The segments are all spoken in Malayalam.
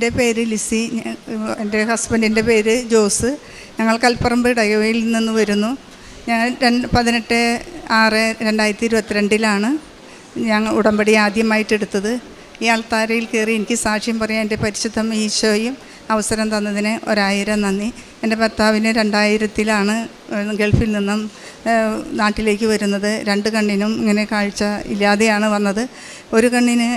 എന്റെ പേര് ലിസി. എന്റെ ഹസ്ബൻഡിന്റെ പേര് ജോസ്. ഞങ്ങൾ കൽപ്പറമ്പ് ഡയവയിൽ നിന്ന് വരുന്നു. ഞാൻ രണ്ട് പതിനെട്ട് ആറ് രണ്ടായിരത്തി ഇരുപത്തിരണ്ടിലാണ് ഞങ്ങൾ ഉടമ്പടി ആദ്യമായിട്ട് എടുത്തത് ഈ ആൾത്താരയിൽ കയറി എനിക്ക് സാക്ഷ്യം പറയാൻ എന്റെ പരിശുദ്ധം ഈശോയും അവസരം തന്നതിന് ഒരായിരം നന്ദി. എന്റെ ഭർത്താവിന് രണ്ടായിരത്തിലാണ് ഗൾഫിൽ നിന്നും നാട്ടിലേക്ക് വരുന്നത്. രണ്ട് കണ്ണിനും ഇങ്ങനെ കാഴ്ച ഇല്ലാതെയാണ് വന്നത്. ഒരു കണ്ണിന്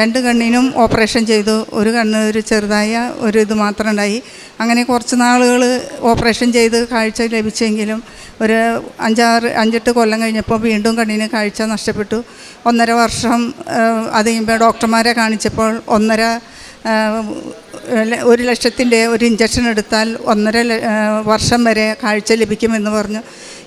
രണ്ട് കണ്ണിനും ഓപ്പറേഷൻ ചെയ്തു. ഒരു കണ്ണ് ഒരു ചെറുതായ ഒരു ഇത് മാത്രം ഉണ്ടായി അങ്ങനെ കുറച്ച് നാളുകൾ ഓപ്പറേഷൻ ചെയ്ത് കാഴ്ച ലഭിച്ചെങ്കിലും ഒരു അഞ്ചാറ് അഞ്ചെട്ട് കൊല്ലം കഴിഞ്ഞപ്പോൾ വീണ്ടും കണ്ണിന് കാഴ്ച നഷ്ടപ്പെട്ടു. ഒന്നര വർഷം അത് കഴിയുമ്പോൾ ഡോക്ടർമാരെ കാണിച്ചപ്പോൾ ഒന്നര ഒരു ലക്ഷത്തിന്റെ ഒരു ഇഞ്ചക്ഷൻ എടുത്താൽ ഒന്നര വർഷം വരെ കാഴ്ച ലഭിക്കുമെന്ന് പറഞ്ഞു.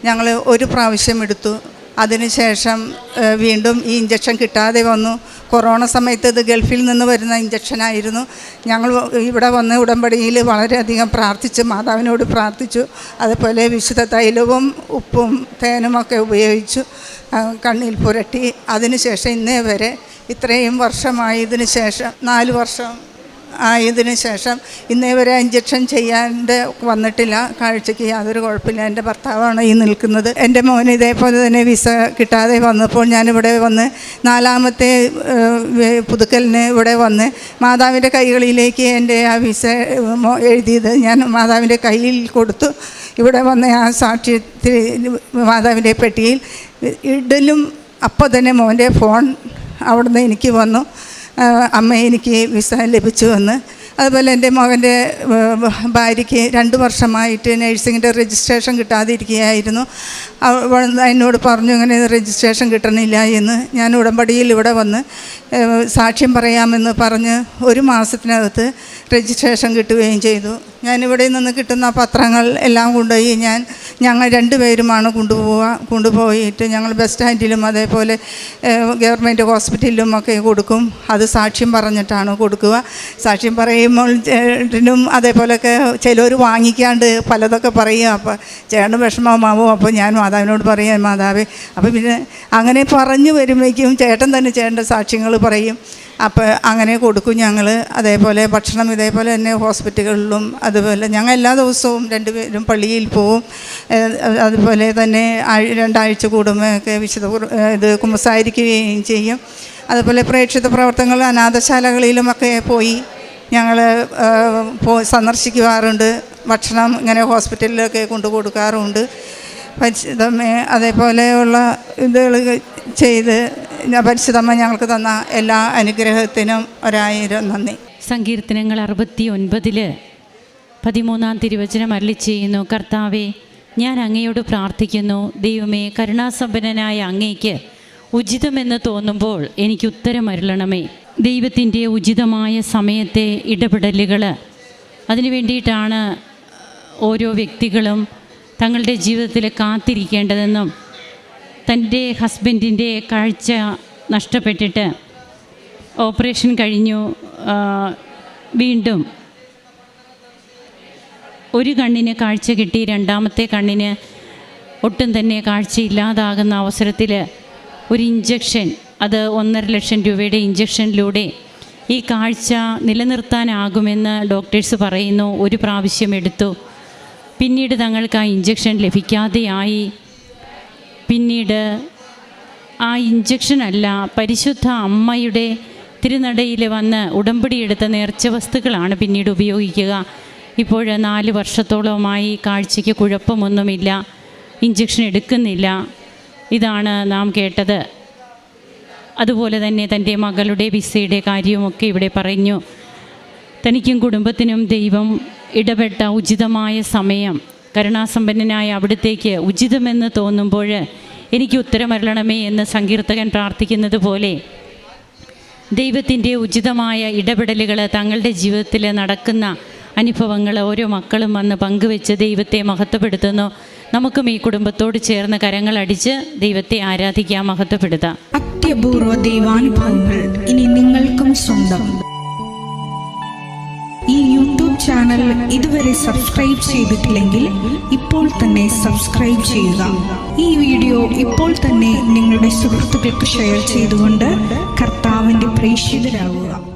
ഞങ്ങൾ ഒരു പ്രാവശ്യം എടുത്തു. അതിനുശേഷം വീണ്ടും ഈ ഇഞ്ചക്ഷൻ കിട്ടാതെ വന്നു. കൊറോണ സമയത്ത് ഇത് ഗൾഫിൽ നിന്ന് വരുന്ന ഇഞ്ചക്ഷനായിരുന്നു ഞങ്ങൾ ഇവിടെ വന്ന് ഉടമ്പടിയിൽ വളരെയധികം പ്രാർത്ഥിച്ചു മാതാവിനോട് പ്രാർത്ഥിച്ചു. അതുപോലെ വിശുദ്ധ തൈലവും ഉപ്പും തേനുമൊക്കെ ഉപയോഗിച്ചു കണ്ണിൽ പുരട്ടി. അതിനുശേഷം ഇന്നേ വരെ ഇത്രയും വർഷമായതിനു ശേഷം നാല് വർഷം ആയതിനു ശേഷം ഇന്നേ വരെ ഇഞ്ചക്ഷൻ ചെയ്യാണ്ട് വന്നിട്ടില്ല. കാഴ്ചയ്ക്ക് യാതൊരു കുഴപ്പമില്ല. എന്റെ ഭർത്താവാണ് ഈ നിൽക്കുന്നത്. എന്റെ മോൻ ഇതേപോലെ തന്നെ വിസ കിട്ടാതെ വന്നപ്പോൾ ഞാനിവിടെ വന്ന് നാലാമത്തെ പുതുക്കലിന് ഇവിടെ വന്ന് മാതാവിന്റെ കൈകളിലേക്ക് എന്റെ ആ വിസ എഴുതിയത് ഞാൻ മാതാവിന്റെ കയ്യിൽ കൊടുത്തു. ഇവിടെ വന്ന ആ സാക്ഷ്യത്തിൽ മാതാവിന്റെ പെട്ടിയിൽ ഇടലും അപ്പോൾ തന്നെ മോന്റെ ഫോൺ അവിടുന്ന് എനിക്ക് വന്നു. അമ്മ എനിക്ക് വിസ ലഭിച്ചു എന്ന് അതുപോലെ എന്റെ മകന്റെ ഭാര്യയ്ക്ക് രണ്ട് വർഷമായിട്ട് നഴ്സിങ്ങിന്റെ രജിസ്ട്രേഷൻ കിട്ടാതിരിക്കുകയായിരുന്നു. അവൾ എന്നോട് പറഞ്ഞു ഇങ്ങനെ രജിസ്ട്രേഷൻ കിട്ടണില്ല എന്ന്. ഞാൻ ഉടമ്പടിയിൽ ഇവിടെ വന്ന് സാക്ഷ്യം പറയാമെന്ന് പറഞ്ഞ് ഒരു മാസത്തിനകത്ത് രജിസ്ട്രേഷൻ കിട്ടുകയും ചെയ്തു. ഞാനിവിടെ നിന്ന് കിട്ടുന്ന പത്രങ്ങൾ എല്ലാം കൊണ്ടുപോയി ഞാൻ ഞങ്ങൾ രണ്ടുപേരുമാണ് കൊണ്ടുപോവുക കൊണ്ടുപോയിട്ട് ഞങ്ങൾ ബസ് സ്റ്റാൻഡിലും അതേപോലെ ഗവൺമെന്റ് ഹോസ്പിറ്റലിലും ഒക്കെ കൊടുക്കും. അത് സാക്ഷ്യം പറഞ്ഞിട്ടാണ് കൊടുക്കുക. സാക്ഷ്യം പറയുമ്പോൾ ചേട്ടനും അതേപോലെയൊക്കെ ചിലർ വാങ്ങിക്കാണ്ട് പലതൊക്കെ പറയും. അപ്പോൾ ചേട്ടന് വിഷമമാവും. അപ്പോൾ ഞാൻ മാതാവിനോട് പറയും മാതാവേ. അപ്പോൾ പിന്നെ അങ്ങനെ പറഞ്ഞു വരുമ്പോഴേക്കും ചേട്ടൻ തന്നെ ചേട്ടന്റെ സാക്ഷ്യങ്ങൾ പറയും. അപ്പോൾ അങ്ങനെ കൊടുക്കും ഞങ്ങൾ അതേപോലെ ഭക്ഷണം ഇതേപോലെ തന്നെ ഹോസ്പിറ്റലുകളിലും അതുപോലെ ഞങ്ങൾ എല്ലാ ദിവസവും രണ്ടുപേരും പള്ളിയിൽ പോവും. അതുപോലെ തന്നെ രണ്ടാഴ്ച കൂടുമ്പോഴൊക്കെ വിശുദ്ധ ഇത് കുമ്പസാരിക്കുകയും ചെയ്യും. അതുപോലെ പ്രേക്ഷിത പ്രവർത്തനങ്ങൾ അനാഥശാലകളിലുമൊക്കെ പോയി ഞങ്ങൾ പോ സന്ദർശിക്കുവാറുണ്ട്. ഭക്ഷണം ഇങ്ങനെ ഹോസ്പിറ്റലിലൊക്കെ കൊണ്ടു കൊടുക്കാറുണ്ട്. പരിശുദ്ധമ്മ അതേപോലെയുള്ള ഇതുകൾ ചെയ്ത് പരിശുദ്ധമ്മ ഞങ്ങൾക്ക് തന്ന എല്ലാ അനുഗ്രഹത്തിനും ഒരായിരം നന്ദി. സങ്കീർത്തനങ്ങൾ അറുപത്തി ഒൻപതിൽ പതിമൂന്നാം തിരുവചനം അരളി ചെയ്യുന്നു കർത്താവെ ഞാൻ അങ്ങയോട് പ്രാർത്ഥിക്കുന്നു. ദൈവമേ കരുണാസമ്പന്നനായ അങ്ങയ്ക്ക് ഉചിതമെന്ന് തോന്നുമ്പോൾ എനിക്ക് ഉത്തരം അരുളണമേ. ദൈവത്തിന്റെ ഉചിതമായ സമയത്തെ ഇടപെടലുകൾ അതിനു വേണ്ടിയിട്ടാണ് ഓരോ വ്യക്തികളും തങ്ങളുടെ ജീവിതത്തിൽ കാത്തിരിക്കേണ്ടതെന്നും തന്റെ ഹസ്ബൻഡിന്റെ കാഴ്ച നഷ്ടപ്പെട്ടിട്ട് ഓപ്പറേഷൻ കഴിഞ്ഞു വീണ്ടും ഒരു കണ്ണിന് കാഴ്ച കിട്ടി രണ്ടാമത്തെ കണ്ണിന് ഒട്ടും തന്നെ കാഴ്ച ഇല്ലാതാകുന്ന അവസരത്തിൽ ഒരു ഇഞ്ചക്ഷൻ അത് ഒന്നര ലക്ഷം രൂപയുടെ ഇഞ്ചക്ഷനിലൂടെ ഈ കാഴ്ച നിലനിർത്താനാകുമെന്ന് ഡോക്ടേഴ്സ് പറയുന്നു. ഒരു പ്രാവശ്യം എടുത്തു. പിന്നീട് തങ്ങൾക്ക് ആ ഇഞ്ചക്ഷൻ ലഭിക്കാതെയായി. പിന്നീട് ആ ഇഞ്ചക്ഷനല്ല പരിശുദ്ധ അമ്മയുടെ തിരുനടയിൽ വന്ന് ഉടമ്പടിയെടുത്ത നേർച്ച വസ്തുക്കളാണ് പിന്നീട് ഉപയോഗിക്കുക. ഇപ്പോൾ നാല് വർഷത്തോളമായി കാഴ്ചയ്ക്ക് കുഴപ്പമൊന്നുമില്ല. ഇഞ്ചക്ഷൻ എടുക്കുന്നില്ല. ഇതാണ് നാം കേട്ടത്. അതുപോലെ തന്നെ തന്റെ മകളുടെ വിസയുടെ കാര്യവുമൊക്കെ ഇവിടെ പറഞ്ഞു. തനിക്കും കുടുംബത്തിനും ദൈവം ഇടപെട്ട ഉചിതമായ സമയം കരുണാസമ്പന്നനായ അവിടത്തേക്ക് ഉചിതമെന്ന് തോന്നുമ്പോൾ എനിക്ക് ഉത്തരമരളണമേ എന്ന് സങ്കീർത്തകൻ പ്രാർത്ഥിക്കുന്നത് പോലെ ദൈവത്തിന്റെ ഉചിതമായ ഇടപെടലുകൾ തങ്ങളുടെ ജീവിതത്തിൽ നടക്കുന്ന അനുഭവങ്ങൾ ഓരോ മക്കളും വന്ന് പങ്കുവെച്ച് ദൈവത്തെ മഹത്വപ്പെടുത്തുന്നു. നമുക്കും ഈ കുടുംബത്തോട് ചേർന്ന് കരങ്ങളടിച്ച് ദൈവത്തെ ആരാധിക്കാം മഹത്വപ്പെടുത്താം. അത്യപൂർവ ദൈവാനുഭവങ്ങൾ ഇനി നിങ്ങൾക്കും സ്വന്തം. ഈ യൂട്യൂബ് ചാനൽ ഇതുവരെ സബ്സ്ക്രൈബ് ചെയ്തിട്ടില്ലെങ്കിൽ ഇപ്പോൾ തന്നെ സബ്സ്ക്രൈബ് ചെയ്യുക. ഈ വീഡിയോ ഇപ്പോൾ തന്നെ നിങ്ങളുടെ സുഹൃത്തുക്കൾക്ക് ഷെയർ ചെയ്തുകൊണ്ട് കർത്താവിന്റെ പ്രേക്ഷിതരാകുക.